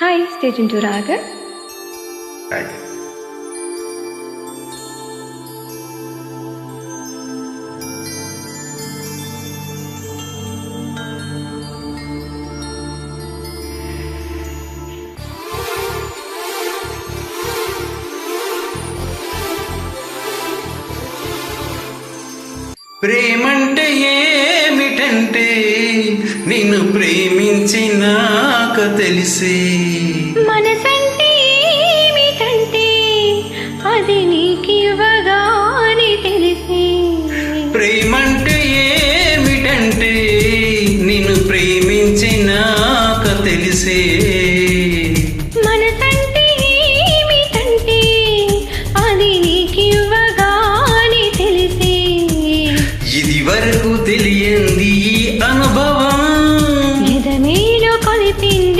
Hi stage to రాగ Right. ప్రేమంటే ఏమిటంటే నిన్ను ప్రేమించినా తెలిసే. మనసంటే ఏమిటంటే అది నీకు ఇవ్వగానే తెలిసి. ప్రేమంటే ತಿಂಡಿ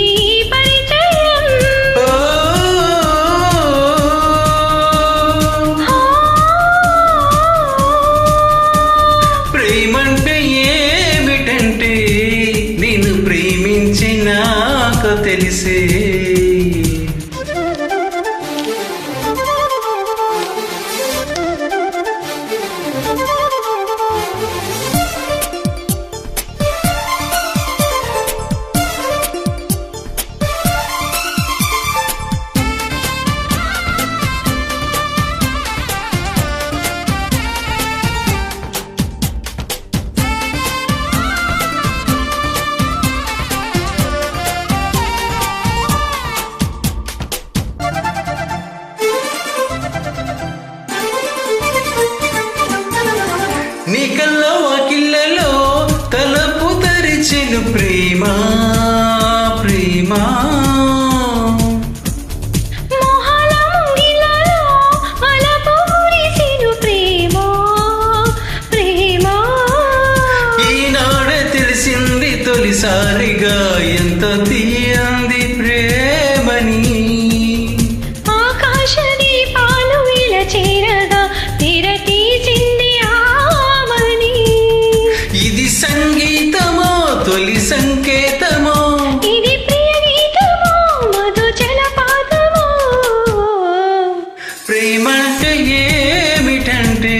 ప్రేమంటే ఏమిటంటే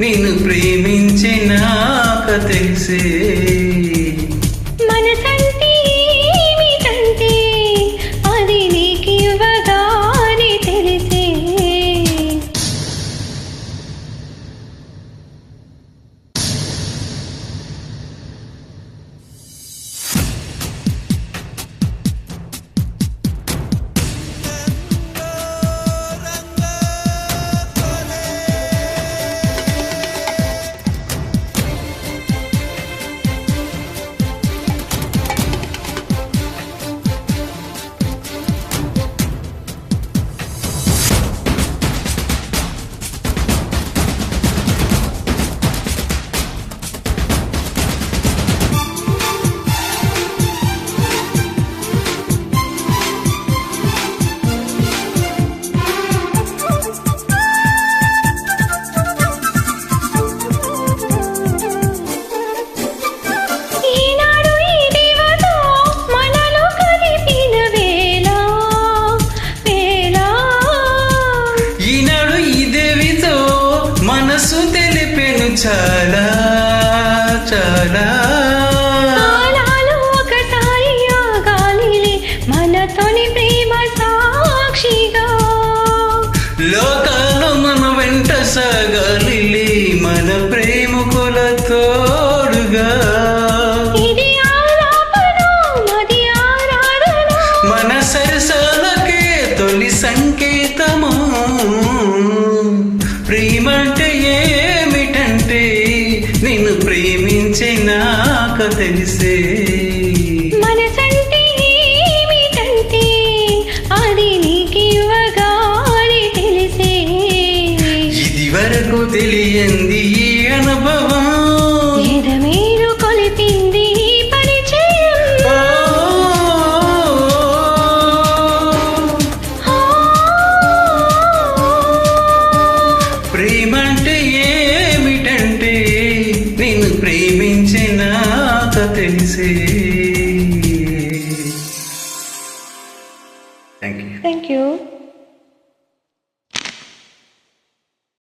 నిన్ను ప్రేమించినాక తెలిసే మనసు తెలిపెను చాలా చాలా. కాలాలు ఒకసారి ఆగాలిలే మన తొలి ప్రేమ సాక్షిగా. లోకాలు మన వెంట సాగాలిలే మన ప్రేమకుల తోడుగా. ఇది ఆలాపన మది ఆరాధన. మన సరసాలకే తొలి సంకేతము. ప్రేమంటే ప్రేమించినాక తెలిసే. మనసంటే ఏమిటంటే అది నీకు ఇవ్వగానే తెలిసే. ఇది వరకు తెలియంది తెలిసే